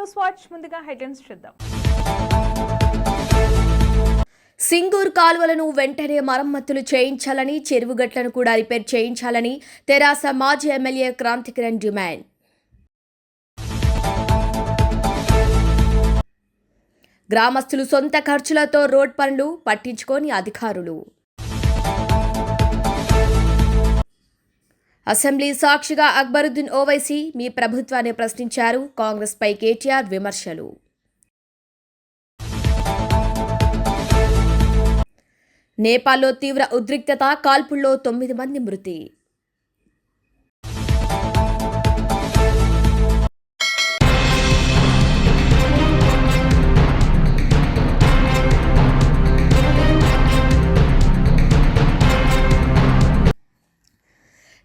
News watch ముందుగా headlines చూద్దాం. సింగూర్ కాలువలను వెంటనే మరమ్మతులు చేయించాలని చెరువుగట్లను కూడా రిపేర్ చేయించాలని తెరాస మాజీ ఎమ్మెల్యే క్రాంతికిరణ్ డిమాండ్. గ్రామస్తులు సొంత ఖర్చులతో రోడ్ పనులు పట్టించుకొని అధికారులు. అసెంబ్లీ సాక్షిగా అక్బరుద్దీన్ ఓవైసీ మీ ప్రభుత్వాన్ని ప్రశ్నించారు. కాంగ్రెస్పై కేటీఆర్ విమర్శలు. నేపాల్లో తీవ్ర ఉద్రిక్తత కాల్పుల్లో తొమ్మిది మంది మృతి.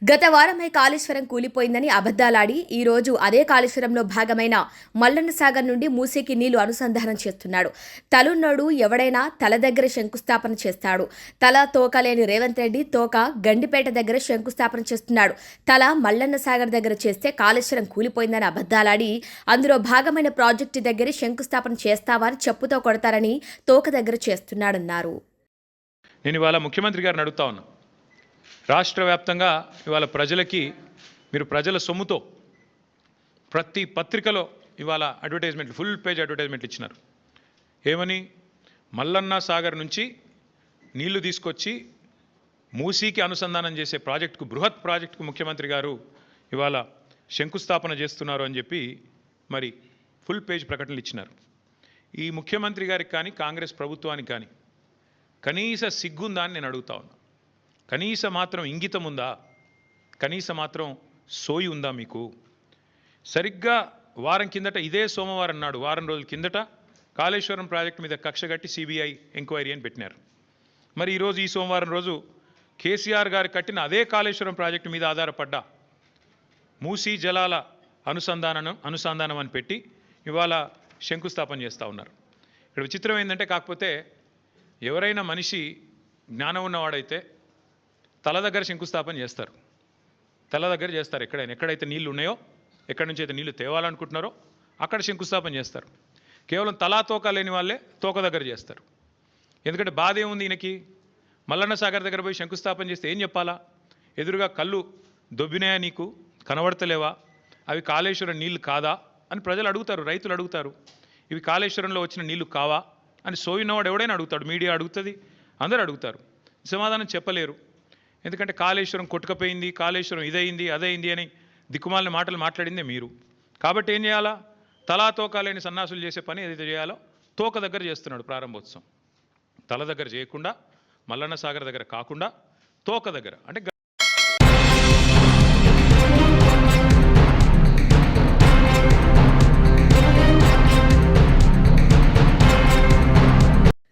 గత వారమే కాళేశ్వరం కూలిపోయిందని అబద్దాలాడి ఈ రోజు అదే కాళేశ్వరంలో భాగమైన మల్లన్న సాగర్ నుండి మూసేకి నీళ్ళు అనుసంధానం చేస్తున్నాడు. తలున్నోడు ఎవడైనా తల దగ్గర శంకుస్థాపన చేస్తాడు. తల తోక లేని రేవంత్ రెడ్డి తోక గండిపేట దగ్గర శంకుస్థాపన చేస్తున్నాడు. తల మల్లన్న సాగర్ దగ్గర చేస్తే కాళేశ్వరం కూలిపోయిందని అబద్దాలాడి అందులో భాగమైన ప్రాజెక్టు దగ్గర శంకుస్థాపన చేస్తావని చెప్పుతో కొడతారని తోక దగ్గర చేస్తున్నాడన్నారు. నేను ఇవాళ ముఖ్యమంత్రి గారిని అడుగుతా ఉన్నా. రాష్ట్ర వ్యాప్తంగా ఇవాళ ప్రజలకి మీరు ప్రజల సొమ్ముతో ప్రతి పత్రికలో ఇవాళ అడ్వర్టైజ్మెంట్లు ఫుల్ పేజ్ అడ్వర్టైజ్మెంట్లు ఇచ్చినారు. ఏమని? మల్లన్న సాగర్ నుంచి నీళ్ళు తీసుకొచ్చి మూసీకి అనుసంధానం చేసే ప్రాజెక్టుకు బృహత్ ప్రాజెక్టుకు ముఖ్యమంత్రి గారు ఇవాళ శంకుస్థాపన చేస్తున్నారు అని చెప్పి మరి ఫుల్ పేజ్ ప్రకటనలు ఇచ్చినారు. ఈ ముఖ్యమంత్రి గారికి కానీ కాంగ్రెస్ ప్రభుత్వానికి కానీ కనీస సిగ్గుందా అని నేను అడుగుతా ఉన్నా. కనీస మాత్రం ఇంగితం ఉందా? కనీస మాత్రం సోయి ఉందా మీకు? సరిగ్గా వారం కిందట ఇదే సోమవారం నాడు వారం రోజుల కిందట కాళేశ్వరం ప్రాజెక్టు మీద కక్ష కట్టి సిబిఐ ఎంక్వైరీ అని పెట్టినారు. మరి ఈరోజు ఈ సోమవారం రోజు కేసీఆర్ గారు కట్టిన అదే కాళేశ్వరం ప్రాజెక్టు మీద ఆధారపడ్డ మూసీ జలాల అనుసంధానం అనుసంధానం అని పెట్టి ఇవాళ శంకుస్థాపన చేస్తూ ఉన్నారు. ఇక్కడ విచిత్రం ఏంటంటే కాకపోతే ఎవరైనా మనిషి జ్ఞానం ఉన్నవాడైతే తల దగ్గర శంకుస్థాపన చేస్తారు. తల దగ్గర చేస్తారు ఎక్కడైనా. ఎక్కడైతే నీళ్ళు ఉన్నాయో ఎక్కడి నుంచి అయితే నీళ్ళు తేవాలనుకుంటున్నారో అక్కడ శంకుస్థాపన చేస్తారు. కేవలం తలా తోక లేని వాళ్ళే తోక దగ్గర చేస్తారు. ఎందుకంటే బాధ ఏముంది ఈయనకి? మల్లన్న సాగర్ దగ్గర పోయి శంకుస్థాపన చేస్తే ఏం చెప్పాలా? ఎదురుగా కళ్ళు దొబ్బినాయా నీకు? కనబడతలేవా? అవి కాళేశ్వరం నీళ్ళు కాదా? అని ప్రజలు అడుగుతారు రైతులు అడుగుతారు. ఇవి కాళేశ్వరంలో వచ్చిన నీళ్ళు కావా? అని సోయినవాడు ఎవడైనా అడుగుతాడు. మీడియా అడుగుతుంది అందరూ అడుగుతారు. సమాధానం చెప్పలేరు. ఎందుకంటే కాళేశ్వరం కొట్టుకపోయింది కాళేశ్వరం ఇదైంది అదైంది అని దిక్కుమాలిన మాటలు మాట్లాడిందే మీరు. కాబట్టి ఏం చేయాలా? తలా తోక లేని సన్నాసులు చేసే పని ఏదైతే చేయాలో తోక దగ్గర చేస్తున్నాడు ప్రారంభోత్సవం. తల దగ్గర చేయకుండా మల్లన్న సాగర్ దగ్గర కాకుండా తోక దగ్గర. అంటే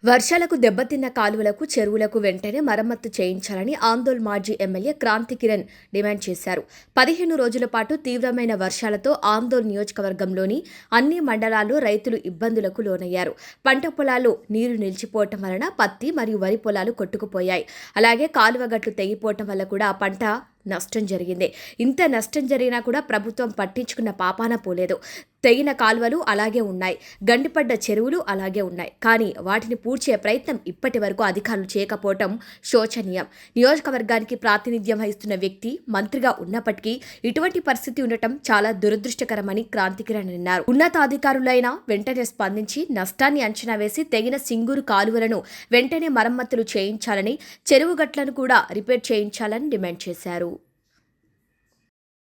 వర్షాలకు దెబ్బతిన్న కాలువలకు చెరువులకు వెంటనే మరమ్మత్తు చేయించాలని ఆందోళ్ మాజీ ఎమ్మెల్యే క్రాంతి కిరణ్ డిమాండ్ చేశారు. పదిహేను రోజుల పాటు తీవ్రమైన వర్షాలతో ఆందోళ్ నియోజకవర్గంలోని అన్ని మండలాల్లో రైతులు ఇబ్బందులకు లోనయ్యారు. పంట పొలాలు నీరు నిలిచిపోవటం వలన పత్తి మరియు వరి పొలాలు కొట్టుకుపోయాయి. అలాగే కాలువగట్లు తెగిపోవటం వల్ల కూడా ఆ పంట నష్టం జరిగింది. ఇంత నష్టం జరిగినా కూడా ప్రభుత్వం పట్టించుకున్న పాపాన పోలేదు. తెగిన కాలువలు అలాగే ఉన్నాయి. గండిపడ్డ చెరువులు అలాగే ఉన్నాయి. కానీ వాటిని పూడ్చే ప్రయత్నం ఇప్పటి వరకు అధికారులు చేయకపోవటం శోచనీయం. నియోజకవర్గానికి ప్రాతినిధ్యం వహిస్తున్న వ్యక్తి మంత్రిగా ఉన్నప్పటికీ ఇటువంటి పరిస్థితి ఉండటం చాలా దురదృష్టకరమని క్రాంతికిరణ్ అన్నారు. ఉన్నతాధికారులైనా వెంటనే స్పందించి నష్టాన్ని అంచనా వేసి తెగిన సింగూరు కాలువలను వెంటనే మరమ్మతులు చేయించాలని చెరువు గట్లను కూడా రిపేర్ చేయించాలని డిమాండ్ చేశారు.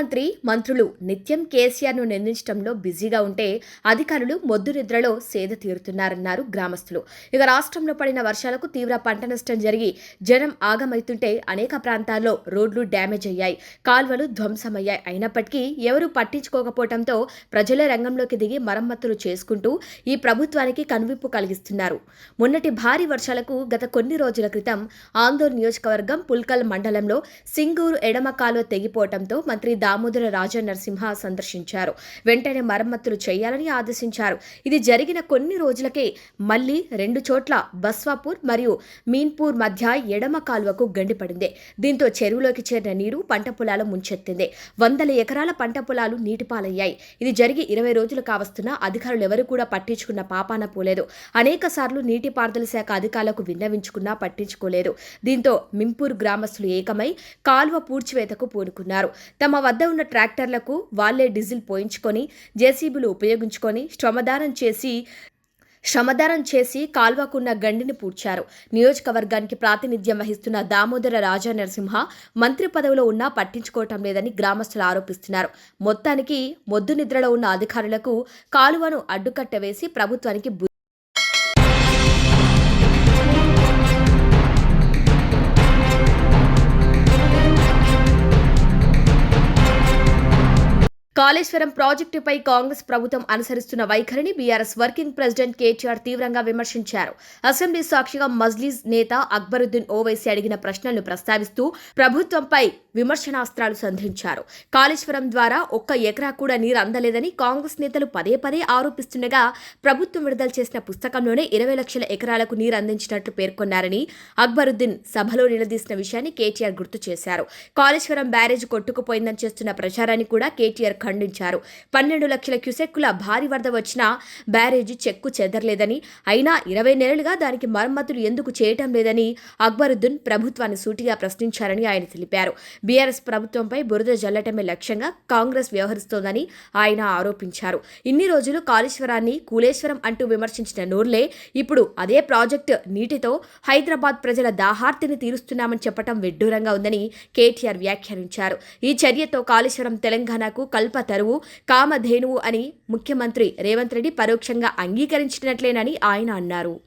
ముఖ్యమంత్రి మంత్రులు నిత్యం కేసీఆర్ను నిందించడంలో బిజీగా ఉంటే అధికారులు మొద్దు నిద్రలో సేద తీరుతున్నారన్నారు గ్రామస్తులు. ఇక రాష్ట్రంలో పడిన వర్షాలకు తీవ్ర పంట నష్టం జరిగి జనం ఆగమైతుంటే అనేక ప్రాంతాల్లో రోడ్లు డ్యామేజ్ అయ్యాయి. కాల్వలు ధ్వంసమయ్యాయి. అయినప్పటికీ ఎవరూ పట్టించుకోకపోవడంతో ప్రజలే రంగంలోకి దిగి మరమ్మతులు చేసుకుంటూ ఈ ప్రభుత్వానికి కనువిప్పు కలిగిస్తున్నారు. మొన్నటి భారీ వర్షాలకు గత కొన్ని రోజుల క్రితం ఆందోళన నియోజకవర్గం పుల్కల్ మండలంలో సింగూరు ఎడమ కాలువ తెగిపోవడంతో మంత్రి దామోదర రాజ నరసింహ సందర్శించారు. వెంటనే మరమ్మతులు చేయాలని ఆదేశించారు. ఇది జరిగిన కొన్ని రోజులకే మళ్ళీ రెండు చోట్ల బస్వాపూర్ మరియు మీన్పూర్ మధ్య ఎడమ కాలువకు గండిపడింది దీంతో చెరువులోకి చేరిన నీరు పంట పొలాలు ముంచెత్తింది. వందల ఎకరాల పంట పొలాలు నీటిపాలయ్యాయి. ఇది జరిగి ఇరవై రోజులు కావస్తున్నా అధికారులు ఎవరు కూడా పట్టించుకున్న పాపాన పోలేదు. అనేక సార్లు నీటిపారుదల శాఖ అధికారులకు విన్నవించుకున్నా పట్టించుకోలేదు. దీంతో మింపూర్ గ్రామస్తులు ఏకమై కాలువ పూడ్చివేతకు పూనుకున్నారు. తమ వద్ద ఉన్న ట్రాక్టర్లకు వాళ్ళే డీజిల్ పోయించుకొని జేసీబీలు ఉపయోగించుకొని శ్రమదానం చేసి శ్రమదానం చేసి కాల్వకున్న గండిని పూడ్చారు. నియోజకవర్గానికి ప్రాతినిధ్యం వహిస్తున్న దామోదర రాజా నరసింహ మంత్రి పదవిలో ఉన్నా పట్టించుకోవటం లేదని గ్రామస్తులు ఆరోపిస్తున్నారు. మొత్తానికి మొద్దు నిద్రలో ఉన్న అధికారులకు కాలువను అడ్డుకట్ట వేసి ప్రభుత్వానికి కాళేశ్వరం ప్రాజెక్టుపై కాంగ్రెస్ ప్రభుత్వం అనుసరిస్తున్న వైఖరిని బీఆర్ఎస్ వర్కింగ్ ప్రెసిడెంట్ కేటీఆర్ తీవ్రంగా విమర్శించారు. అసెంబ్లీ సాక్షిగా మజ్లీస్ నేత అక్బరుద్దీన్ ఓవైసీ అడిగిన ప్రశ్నలను ప్రస్తావిస్తూ ప్రభుత్వంపై విమర్శనాస్త్రాలు సంధించారు. కాళేశ్వరం ద్వారా ఒక్క ఎకరా కూడా నీరు అందలేదని కాంగ్రెస్ నేతలు పదే పదే ఆరోపిస్తుండగా ప్రభుత్వం విడుదల చేసిన పుస్తకంలోనే ఇరవై లక్షల ఎకరాలకు నీరు అందించినట్లు పేర్కొన్నారని అక్బరుద్దీన్ సభలో నిలదీసిన విషయాన్ని కేటీఆర్ గుర్తు చేశారు. కాళేశ్వరం బ్యారేజ్ కొట్టుకుపోయిందని చేస్తున్న ప్రచారాన్ని కూడా కేటీఆర్ ఖండించారు. పన్నెండు లక్షల క్యూసెక్కుల భారీ వరద వచ్చినా బ్యారేజీ చెక్కు చెదరలేదని అయినా ఇరవై నెలలుగా దానికి మరమ్మతులు ఎందుకు చేయటం లేదని అక్బరుద్దీన్ ప్రభుత్వాన్ని సూటిగా ప్రశ్నించారని ఆయన తెలిపారు. బీఆర్ఎస్ ప్రభుత్వంపై బురద జల్లటమే లక్ష్యంగా కాంగ్రెస్ వ్యవహరిస్తోందని ఆయన ఆరోపించారు. ఇన్ని రోజులు కాళేశ్వరాన్ని కూలేశ్వరం అంటూ విమర్శించిన నూర్లే ఇప్పుడు అదే ప్రాజెక్టు నీటితో హైదరాబాద్ ప్రజల దాహార్తిని తీరుస్తున్నామని చెప్పడం విడ్డూరంగా ఉందని కేటీఆర్ వ్యాఖ్యానించారు. ఈ చర్యతో కాళేశ్వరం తెలంగాణకు కల్ప తరువు కామధేనువు అని ముఖ్యమంత్రి రేవంత్ రెడ్డి పరోక్షంగా అంగీకరించినట్లేనని ఆయన అన్నారు.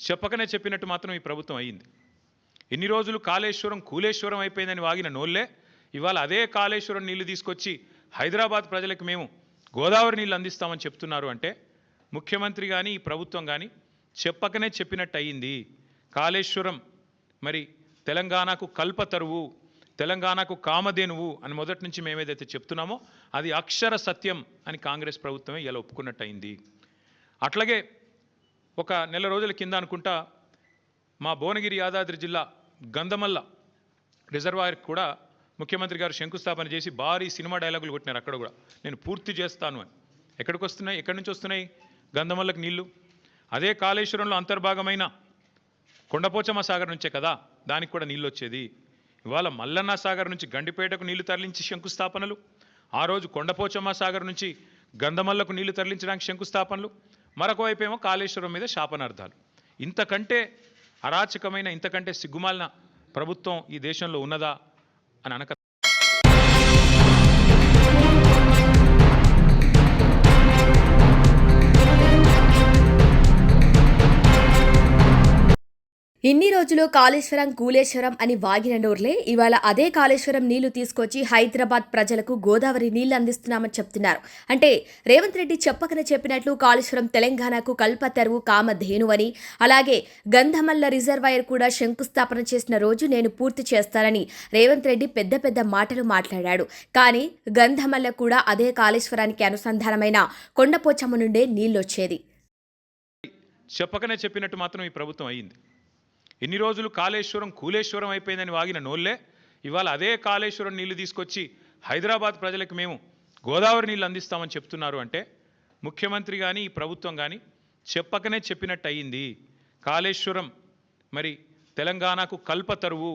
చెప్పకనే చెప్పినట్టు మాత్రం ఈ ప్రభుత్వం అయింది. ఎన్ని రోజులు కాళేశ్వరం కూలేశ్వరం అయిపోయిందని వాగిన నోళ్ళే ఇవాళ అదే కాళేశ్వరం నీళ్ళు తీసుకొచ్చి హైదరాబాద్ ప్రజలకు మేము గోదావరి నీళ్ళు అందిస్తామని చెప్తున్నారు అంటే ముఖ్యమంత్రి కానీ ఈ ప్రభుత్వం కానీ చెప్పకనే చెప్పినట్టు అయింది. కాళేశ్వరం మరి తెలంగాణకు కల్పతరువు తెలంగాణకు కామధేనువు అని మొదటి నుంచి మేము ఏదైతే చెప్తున్నామో అది అక్షర సత్యం అని కాంగ్రెస్ ప్రభుత్వమే ఇలా ఒప్పుకున్నట్టు అయింది అట్లాగే ఒక నెల రోజుల కింద అనుకుంటా మా భువనగిరి యాదాద్రి జిల్లా గంధమల్ల రిజర్వాయర్ కూడా ముఖ్యమంత్రి గారు శంకుస్థాపన చేసి భారీ సినిమా డైలాగులు కొట్టినారు అక్కడ కూడా. నేను పూర్తి చేస్తాను అని. ఎక్కడికి వస్తున్నాయి? ఎక్కడి నుంచి వస్తున్నాయి? గంధమల్లకు నీళ్ళు. అదే కాళేశ్వరంలో అంతర్భాగమైన కొండపోచమ్మ సాగర్ నుంచే కదా? దానికి కూడా నీళ్ళు వచ్చేది. ఇవాళ మల్లన్న సాగర్ నుంచి గండిపేటకు నీళ్ళు తరలించి శంకుస్థాపనలు. ఆ రోజు కొండపోచమ్మ సాగర్ నుంచి గంధమల్లకు నీళ్ళు తరలించడానికి శంకుస్థాపనలు. మరొకవైపేమో ఏమో కాళేశ్వరం మీద శాపనార్థాలు. ఇంతకంటే అరాచకమైన ఇంతకంటే సిగ్గుమాలిన ప్రభుత్వం ఈ దేశంలో ఉన్నదా అని అనక ఇన్ని రోజులు కాళేశ్వరం కూలేశ్వరం అని వాగిన నోర్లే ఇవాళ అదే కాళేశ్వరం నీళ్ళు తీసుకొచ్చి హైదరాబాద్ ప్రజలకు గోదావరి నీళ్ళు అందిస్తున్నామని చెప్తున్నారు. అంటే రేవంత్ రెడ్డి చెప్పకనే చెప్పినట్లు కాళేశ్వరం తెలంగాణకు కల్పతరువు కామధేను అని అలాగే గంధమల్ల రిజర్వాయర్ కూడా శంకుస్థాపన చేసిన రోజు నేను పూర్తి చేస్తానని రేవంత్ రెడ్డి పెద్ద పెద్ద మాటలు మాట్లాడాడు. కానీ గంధమల్ల కూడా అదే కాళేశ్వరానికి అనుసంధానమైన కొండపోచమ్మ నుండే నీళ్ళొచ్చేది చెప్పకనే చెప్పినట్టు మాత్రం ఈ ప్రభుత్వం అయింది. ఎన్ని రోజులు కాళేశ్వరం కూలేశ్వరం అయిపోయిందని వాగిన నోళ్ళే? ఇవాళ అదే కాళేశ్వరం నీళ్ళు తీసుకొచ్చి హైదరాబాద్ ప్రజలకు మేము గోదావరి నీళ్ళు అందిస్తామని చెప్తున్నారు అంటే ముఖ్యమంత్రి కానీ ఈ ప్రభుత్వం కానీ చెప్పకనే చెప్పినట్టు అయ్యింది. కాళేశ్వరం మరి తెలంగాణకు కల్పతరువు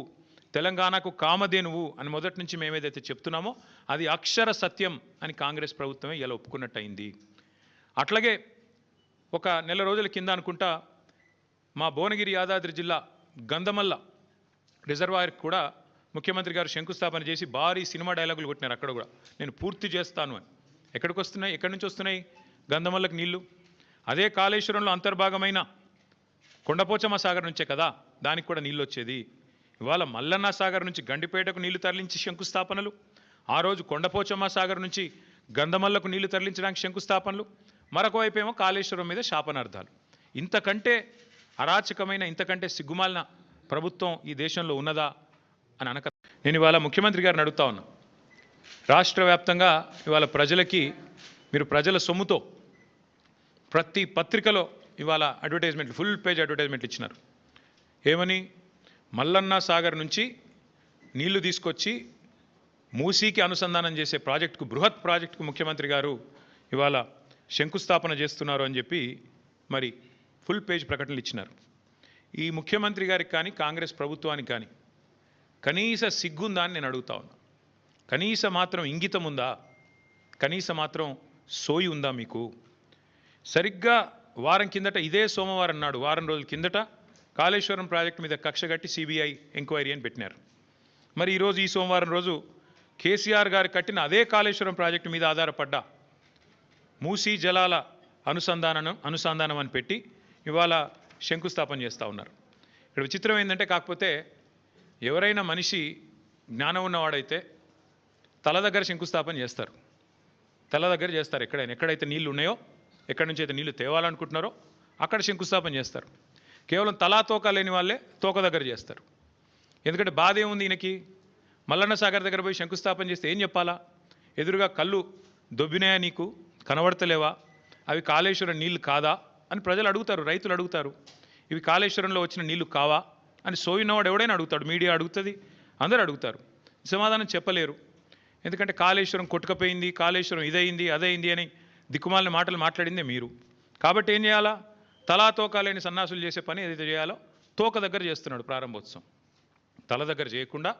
తెలంగాణకు కామధేనువు అని మొదటి నుంచి మేము ఏదైతే చెప్తున్నామో అది అక్షర సత్యం అని కాంగ్రెస్ ప్రభుత్వమే ఇలా ఒప్పుకున్నట్టు అయింది. అట్లాగే ఒక నెల రోజుల కింద అనుకుంటా మా భువనగిరి యాదాద్రి జిల్లా గంధమల్ల రిజర్వాయర్ కూడా ముఖ్యమంత్రి గారు శంకుస్థాపన చేసి భారీ సినిమా డైలాగులు కొట్టినారు అక్కడ కూడా. నేను పూర్తి చేస్తాను అని. ఎక్కడికి వస్తున్నాయి? ఎక్కడి నుంచి వస్తున్నాయి? గంధమల్లకు నీళ్ళు. అదే కాళేశ్వరంలో అంతర్భాగమైన కొండపోచమ్మ సాగర్ నుంచే కదా? దానికి కూడా నీళ్ళు వచ్చేది. ఇవాళ మల్లన్న సాగర్ నుంచి గండిపేటకు నీళ్ళు తరలించి శంకుస్థాపనలు. ఆ రోజు కొండపోచమ్మ సాగర్ నుంచి గంధమల్లకు నీళ్ళు తరలించడానికి శంకుస్థాపనలు. మరొకవైపేమో ఏమో కాళేశ్వరం మీద శాపనార్థాలు. ఇంతకంటే అరాచకమైన ఇంతకంటే సిగ్గుమాలిన ప్రభుత్వం ఈ దేశంలో ఉన్నదా అని అనక నేను ఇవాళ ముఖ్యమంత్రి గారిని అడుగుతా ఉన్నా. రాష్ట్ర వ్యాప్తంగా ఇవాళ ప్రజలకి మీరు ప్రజల సొమ్ముతో ప్రతి పత్రికలో ఇవాళ అడ్వర్టైజ్మెంట్లు ఫుల్ పేజ్ అడ్వర్టైజ్మెంట్లు ఇచ్చినారు. ఏమని? మల్లన్న సాగర్ నుంచి నీళ్ళు తీసుకొచ్చి మూసీకి అనుసంధానం చేసే ప్రాజెక్టుకు బృహత్ ప్రాజెక్టుకు ముఖ్యమంత్రి గారు ఇవాళ శంకుస్థాపన చేస్తున్నారు అని చెప్పి మరి ఫుల్ పేజ్ ప్రకటనలు ఇచ్చినారు. ఈ ముఖ్యమంత్రి గారికి కానీ కాంగ్రెస్ ప్రభుత్వానికి కానీ కనీస సిగ్గుందా అని నేను అడుగుతా ఉన్నా. కనీస మాత్రం ఇంగితం ఉందా? కనీస మాత్రం సోయి ఉందా మీకు? సరిగ్గా వారం కిందట ఇదే సోమవారం నాడు వారం రోజుల కిందట కాళేశ్వరం ప్రాజెక్టు మీద కక్ష కట్టి సిబిఐ ఎంక్వైరీ అని పెట్టినారు. మరి ఈరోజు ఈ సోమవారం రోజు కేసీఆర్ గారు కట్టిన అదే కాళేశ్వరం ప్రాజెక్టు మీద ఆధారపడ్డ మూసీ జలాల అనుసంధానం అనుసంధానం అని పెట్టి ఇవాళ శంకుస్థాపన చేస్తూ ఉన్నారు. ఇక్కడ విచిత్రం ఏంటంటే కాకపోతే ఎవరైనా మనిషి జ్ఞానం ఉన్నవాడైతే తల దగ్గర శంకుస్థాపన చేస్తారు. తల దగ్గర చేస్తారు ఎక్కడైనా. ఎక్కడైతే నీళ్ళు ఉన్నాయో ఎక్కడి నుంచి అయితే నీళ్ళు తేవాలనుకుంటున్నారో అక్కడ శంకుస్థాపన చేస్తారు. కేవలం తలా తోక లేని వాళ్ళే తోక దగ్గర చేస్తారు. ఎందుకంటే బాధ ఏముంది ఈయనకి? మల్లన్న సాగర్ దగ్గర పోయి శంకుస్థాపన చేస్తే ఏం చెప్పాలా? ఎదురుగా కళ్ళు దొబ్బినాయా నీకు? కనబడతలేవా? అవి కాళేశ్వరం నీళ్ళు కాదా? అని ప్రజలు అడుగుతారు రైతులు అడుగుతారు ఇవి కాళేశ్వరంలో వచ్చిన నీళ్ళు కావా? అని సోయినవాడు ఎవడైనా అడుగుతాడు మీడియా అడుగుతుంది అందరూ అడుగుతారు. సమాధానం చెప్పలేరు. ఎందుకంటే కాళేశ్వరం కొట్టుకపోయింది కాళేశ్వరం ఇదయింది అదయింది అని దిక్కుమాలిన మాటలు మాట్లాడిందే మీరు. కాబట్టి ఏం చేయాలా? తలా తోకలేని సన్నాసులు చేసే పని ఏదైతే చేయాలో తోక దగ్గర చేస్తున్నాడు ప్రారంభోత్సవం. తల దగ్గర చేయకుండా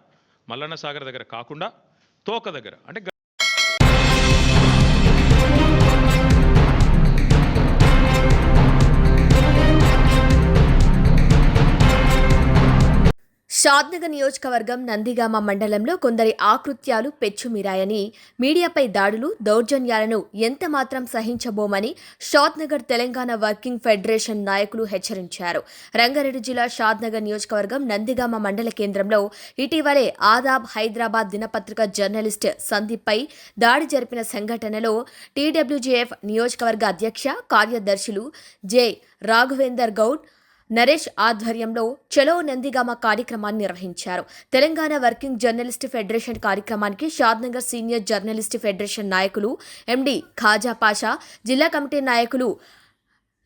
మల్లన్న సాగర్ దగ్గర కాకుండా తోక దగ్గర. అంటే షాద్నగర్ నియోజకవర్గం నందిగామ మండలంలో కొందరి ఆకృత్యాలు పెచ్చుమిరాయని మీడియాపై దాడులు దౌర్జన్యాలను ఎంతమాత్రం సహించబోమని షాద్నగర్ తెలంగాణ వర్కింగ్ ఫెడరేషన్ నాయకులు హెచ్చరించారు. రంగారెడ్డి జిల్లా షాద్నగర్ నియోజకవర్గం నందిగామ మండల కేంద్రంలో ఇటీవలే ఆదాబ్ హైదరాబాద్ దినపత్రిక జర్నలిస్ట్ సందీప్పై దాడి జరిపిన సంఘటనలో టీడబ్ల్యూజేఎఫ్ నియోజకవర్గ అధ్యక్ష కార్యదర్శులు జె. రాఘవేందర్ గౌడ్ నరేష్ ఆధ్వర్యంలో చలో నందిగామ కార్యక్రమాన్ని నిర్వహించారు. తెలంగాణ వర్కింగ్ జర్నలిస్ట్ ఫెడరేషన్ కార్యక్రమానికి షాద్నగర్ సీనియర్ జర్నలిస్ట్ ఫెడరేషన్ నాయకులు ఎండి ఖాజా పాషా జిల్లా కమిటీ నాయకులు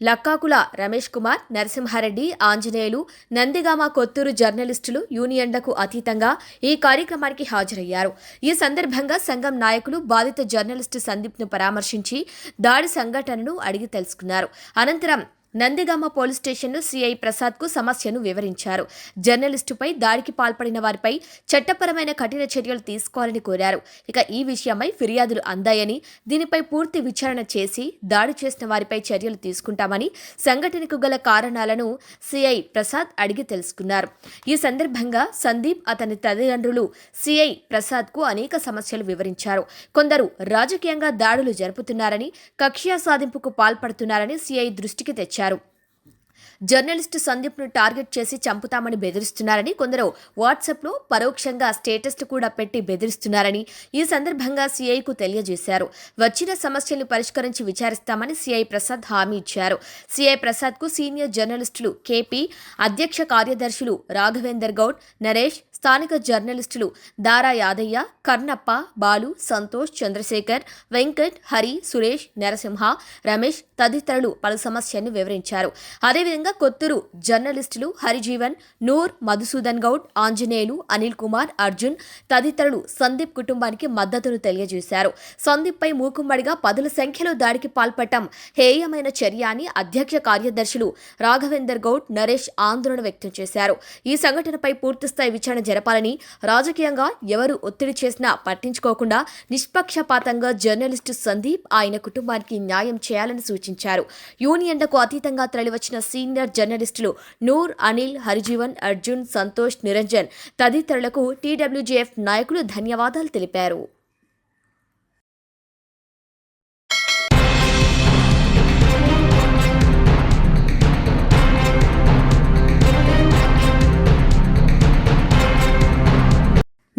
లక్కాకుల రమేష్ కుమార్ నరసింహారెడ్డి ఆంజనేయులు నందిగామ కొత్తూరు జర్నలిస్టులు యూనియన్లకు అతీతంగా ఈ కార్యక్రమానికి హాజరయ్యారు. ఈ సందర్భంగా సంఘం నాయకులు బాధిత జర్నలిస్టు సందీప్ను పరామర్శించి దాడి సంఘటనను అడిగి తెలుసుకున్నారు. అనంతరం నందిగామ పోలీస్ స్టేషన్లో సీఐ ప్రసాద్కు సమస్యను వివరించారు. జర్నలిస్టుపై దాడికి పాల్పడిన వారిపై చట్టపరమైన కఠిన చర్యలు తీసుకోవాలని కోరారు. ఇక ఈ విషయమై ఫిర్యాదులు అందాయని దీనిపై పూర్తి విచారణ చేసి దాడి చేసిన వారిపై చర్యలు తీసుకుంటామని సంఘటనకు గల కారణాలను సీఐ ప్రసాద్ అడిగి తెలుసుకున్నారు. ఈ సందర్భంగా సందీప్ అతని తల్లిదండ్రులు సీఐ ప్రసాద్కు అనేక సమస్యలు వివరించారు. కొందరు రాజకీయంగా దాడులు జరుపుతున్నారని కక్ష్యా సాధింపుకు పాల్పడుతున్నారని సీఐ దృష్టికి తెచ్చారు. జర్నలిస్టు సందీప్ను టార్గెట్ చేసి చంపుతామని బెదిరిస్తున్నారని కొందరు వాట్సాప్లో పరోక్షంగా స్టేటస్ కూడా పెట్టి బెదిరిస్తున్నారని ఈ సందర్భంగా సీఐకు తెలియజేశారు. వచ్చిన సమస్యలను పరిష్కరించి విచారిస్తామని సీఐ ప్రసాద్ హామీ ఇచ్చారు. సీఐ ప్రసాద్కు సీనియర్ జర్నలిస్టులు కేపీ అధ్యక్ష కార్యదర్శులు రాఘవేందర్ గౌడ్ నరేష్ స్థానిక జర్నలిస్టులు దారా యాదయ్య కర్ణప్ప బాలు సంతోష్ చంద్రశేఖర్ వెంకట్ హరి సురేష్ నరసింహ రమేష్ తదితరులు పలు సమస్యలను వివరించారు. అదేవిధంగా కొత్తూరు జర్నలిస్టులు హరిజీవన్ నూర్ మధుసూదన్ గౌడ్ ఆంజనేయులు అనిల్ కుమార్ అర్జున్ తదితరులు సందీప్ కుటుంబానికి మద్దతును తెలియజేశారు. సందీప్పై మూకుమ్మడిగా పదుల సంఖ్యలో దాడికి పాల్పడటం హేయమైన చర్య అని అధ్యక్ష కార్యదర్శులు రాఘవేందర్ గౌడ్ నరేష్ ఆందోళన వ్యక్తం చేశారు. ఈ సంఘటనపై పూర్తిస్థాయి విచారణ జరపాలని రాజకీయంగా ఎవరు ఒత్తిడి చేసినా పట్టించుకోకుండా నిష్పక్షపాతంగా జర్నలిస్టు సందీప్ ఆయన కుటుంబానికి న్యాయం చేయాలని సూచించారు. యూనియన్లకు అతీతంగా తరలివచ్చిన సీనియర్ జర్నలిస్టులు నూర్ అనిల్ హరిజీవన్ అర్జున్ సంతోష్ నిరంజన్ తదితరులకు టీడబ్ల్యూజేఎఫ్ నాయకులు ధన్యవాదాలు తెలిపారు.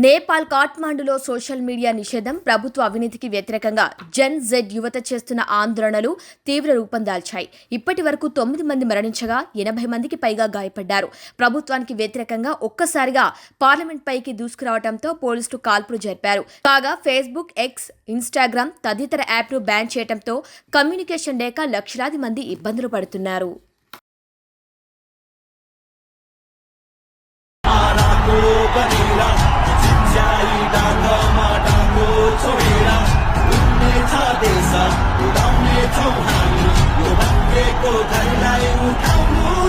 నేపాల్ కాఠ్మాండులో సోషల్ మీడియా నిషేధం ప్రభుత్వ అవినీతికి వ్యతిరేకంగా జెన్ జెడ్ యువత చేస్తున్న ఆందోళనలు తీవ్ర రూపం దాల్చాయి. ఇప్పటి వరకు తొమ్మిది మంది మరణించగా ఎనభై మందికి పైగా గాయపడ్డారు. ప్రభుత్వానికి వ్యతిరేకంగా ఒక్కసారిగా పార్లమెంట్ పైకి దూసుకురావడంతో పోలీసులు కాల్పులు జరిపారు. కాగా ఫేస్బుక్ ఎక్స్ ఇన్స్టాగ్రామ్ తదితర యాప్లు బ్యాన్ చేయడంతో కమ్యూనికేషన్ లేక లక్షలాది మంది ఇబ్బందులు పడుతున్నారు. सर उडाउने छौ हामी यो भाग्यको घरलाई उठाउनु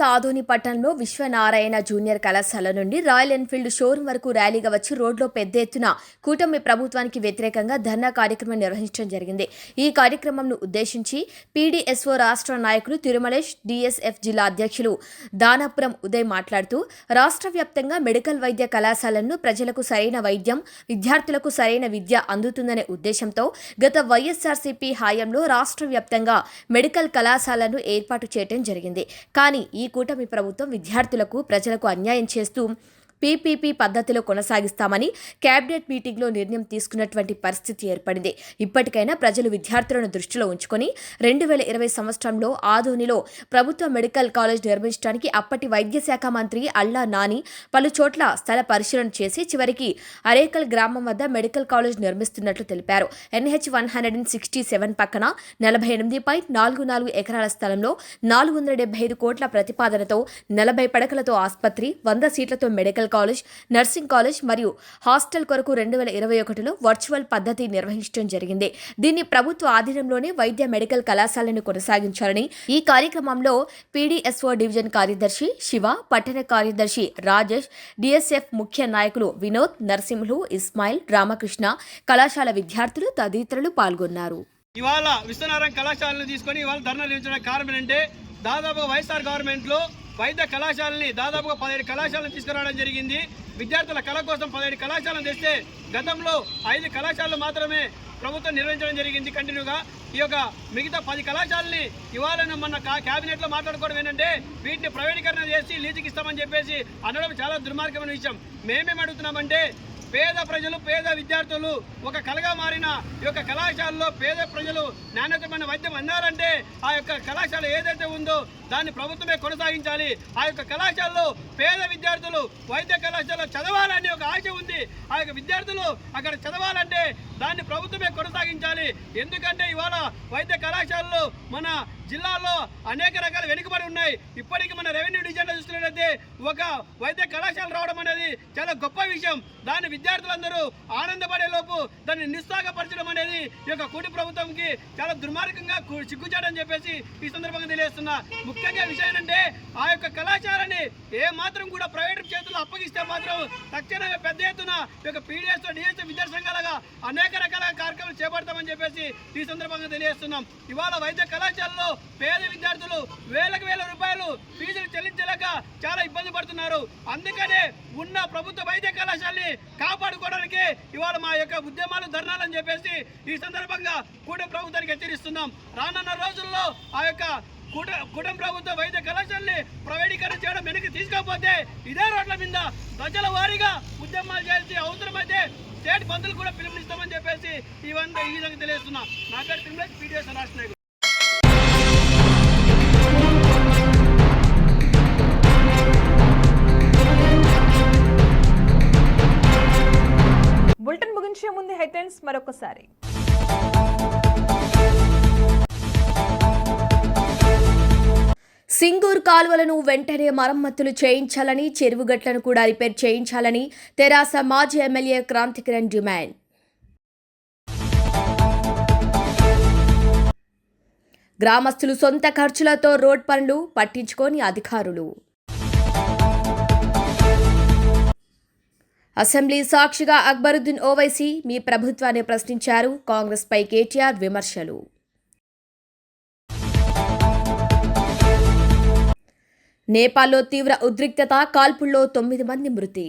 స్థానిక ఆదోని పట్టణంలో విశ్వనారాయణ జూనియర్ కళాశాల నుండి రాయల్ ఎన్ఫీల్డ్ షోరూం వరకు ర్యాలీగా వచ్చి రోడ్లో పెద్ద ఎత్తున కూటమి ప్రభుత్వానికి వ్యతిరేకంగా ధర్నా కార్యక్రమం నిర్వహించడం జరిగింది. ఈ కార్యక్రమంను ఉద్దేశించి పీడీఎస్ఓ రాష్ట్ర నాయకులు తిరుమలేష్ డిఎస్ఎఫ్ జిల్లా అధ్యక్షులు దానాపురం ఉదయ్ మాట్లాడుతూ రాష్ట్ర వ్యాప్తంగా మెడికల్ వైద్య కళాశాలను ప్రజలకు సరైన వైద్యం విద్యార్థులకు సరైన విద్య అందుతుందనే ఉద్దేశంతో గత వైఎస్ఆర్సీపీ హయాంలో రాష్ట్ర వ్యాప్తంగా మెడికల్ కళాశాలను ఏర్పాటు చేయడం జరిగింది. కానీ ఈ కూటమి ప్రభుత్వం విద్యార్థులకు ప్రజలకు అన్యాయం చేస్తూ పీపీపీ పద్ధతిలో కొనసాగిస్తామని కేబినెట్ మీటింగ్లో నిర్ణయం తీసుకున్నటువంటి పరిస్థితి ఏర్పడింది. ఇప్పటికైనా ప్రజలు విద్యార్థులను దృష్టిలో ఉంచుకొని రెండు వేల ఇరవై సంవత్సరంలో ఆదోనిలో ప్రభుత్వ మెడికల్ కాలేజ్ నిర్మించడానికి అప్పటి వైద్య శాఖ మంత్రి అల్లా నాని పలు చోట్ల స్థల పరిశీలన చేసి చివరికి అరేకల్ గ్రామం వద్ద మెడికల్ కాలేజ్ నిర్మిస్తున్నట్లు తెలిపారు. NH one hundred and sixty seven పక్కన నలభై ఎనిమిది పాయింట్ నాలుగు నాలుగు ఎకరాల స్థలంలో నాలుగు వందల డెబ్బై ఐదు కోట్ల ప్రతిపాదనతో నలభై పడకలతో ఆసుపత్రి వంద సీట్లతో మెడికల్ కాలేజ్ నర్సింగ్ కాలేజ్ మరియు హాస్టల్ కొరకు రెండు వేల ఇరవై ఒకటిలో వర్చువల్ పద్ధతి నిర్వహించడం జరిగింది. దీన్ని ప్రభుత్వ ఆధీనంలోనే వైద్య మెడికల్ కళాశాలను కొనసాగించాలని ఈ కార్యక్రమంలో పీడీఎస్ఓ డివిజన్ కార్యదర్శి శివ పట్టణ కార్యదర్శి రాజేష్ డిఎస్ఎఫ్ ముఖ్య నాయకులు వినోద్ నరసింహులు ఇస్మాయిల్ రామకృష్ణ కళాశాల విద్యార్థులు తదితరులు పాల్గొన్నారు. ఇవాళ విశ్వనారాయణ కళాశాలను తీసుకొని ఇవాళ ధర్నా నిర్వహించడానికి కారణం ఏంటంటే దాదాపు వైఎస్ఆర్ గవర్నమెంట్లో వైద్య కళాశాలని దాదాపుగా పదిహేడు కళాశాలను తీసుకురావడం జరిగింది. విద్యార్థుల కళ కోసం పదిహేడు కళాశాలను తెస్తే గతంలో ఐదు కళాశాలలు మాత్రమే ప్రభుత్వం నిర్వహించడం జరిగింది కంటిన్యూగా. ఈ యొక్క మిగతా పది కళాశాలని ఇవ్వాలని మన క్యాబినెట్లో మాట్లాడుకోవడం ఏంటంటే వీటిని ప్రైవేటీకరణ చేసి లీజుకి ఇస్తామని చెప్పేసి అనడం చాలా దుర్మార్గమైన విషయం. మేమేం అడుగుతున్నామంటే పేద ప్రజలు పేద విద్యార్థులు ఒక కళగా మారిన ఈ యొక్క కళాశాలలో పేద ప్రజలు నాణ్యతమైన వైద్యం అందారంటే ఆ యొక్క కళాశాల ఏదైతే ఉందో దాన్ని ప్రభుత్వమే కొనసాగించాలి. ఆ యొక్క కళాశాలలో పేద విద్యార్థులు వైద్య కళాశాల చదవాలని ఒక ఆశ ఉంది. ఆ యొక్క విద్యార్థులు అక్కడ చదవాలంటే దాన్ని ప్రభుత్వమే కొనసాగించాలి. ఎందుకంటే ఇవాళ వైద్య కళాశాలలు మన జిల్లాలో అనేక రకాల వెనుకబడి ఉన్నాయి. ఇప్పటికీ మన రెవెన్యూ డివిజన్లో చూస్తున్నట్లయితే ఒక వైద్య కళాశాల రావడం అనేది చాలా గొప్ప విషయం. దాని విద్యార్థులందరూ ఆనందపడేలోపు దాన్ని నిస్సాగపరచడం అనేది ఈ యొక్క కూటి ప్రభుత్వంకి చాలా దుర్మార్గంగా చిక్కుచాడని చెప్పేసి ఈ సందర్భంగా తెలియజేస్తున్నా. ముఖ్యంగా విషయం ఏంటంటే ఆ యొక్క కళాశాలని ఏ మాత్రం కూడా ప్రైవేట్ చేతుల్లో అప్పగిస్తే మాత్రం తక్షణమే పెద్ద ఎత్తున ఈ యొక్క పీడిఎస్ డిఎస్ విద్యా సంఘాలుగా అనేక రకాల కార్యక్రమాలు చేపడతామని చెప్పేసి ఈ సందర్భంగా తెలియజేస్తున్నాం. ఇవాళ వైద్య కళాశాలలో పేద విద్యార్థులు వేలకు వేల రూపాయలు ఫీజులు చెల్లించలేక చాలా ఇబ్బంది పడుతున్నారు. అందుకనే ఉన్న ప్రభుత్వ వైద్య కళాశాలని కాపాడుకోవడానికి ఇవాళ మా యొక్క ఉద్యమాలు ధర్నాలని చెప్పేసి ఈ సందర్భంగా కూట ప్రభుత్వానికి హెచ్చరిస్తున్నాం. రానున్న రోజుల్లో ఆ యొక్క కూట కుటుంబ ప్రభుత్వ వైద్య కళాశాలని ప్రైవేటీకరణ చేయడం వెనక్కి తీసుకోకపోతే ఇదే రోడ్ల మీద ప్రజల వారీగా ఉద్యమాలు చేసి అవసరమైతే స్టేట్ బంధువులు కూడా పిలుపునిస్తామని చెప్పేసి ఇవన్నీ ఈ విధంగా తెలియజేస్తున్నా. నా పేరు తిరుమల పీడిఎస్ రాష్ట్ర హెడ్లైన్స్ మరొకసారి. సింగూర్ కాలువలను వెంటనే మరమ్మతులు చేయించాలని చెరువుగట్లను కూడా రిపేర్ చేయించాలని తెరాస మాజీ ఎమ్మెల్యే క్రాంతికిరణ్ డిమాండ్. గ్రామస్తులు సొంత ఖర్చులతో రోడ్ పనులు పట్టించుకొని అధికారులు. అసెంబ్లీ సాక్షిగా అక్బరుద్దీన్ ఓవైసీ మీ ప్రభుత్వాన్ని ప్రశ్నించారు. కాంగ్రెస్పై కేటీఆర్ విమర్శలు. నేపాల్లో తీవ్ర ఉద్రిక్తత కాల్పుల్లో తొమ్మిది మంది మృతి.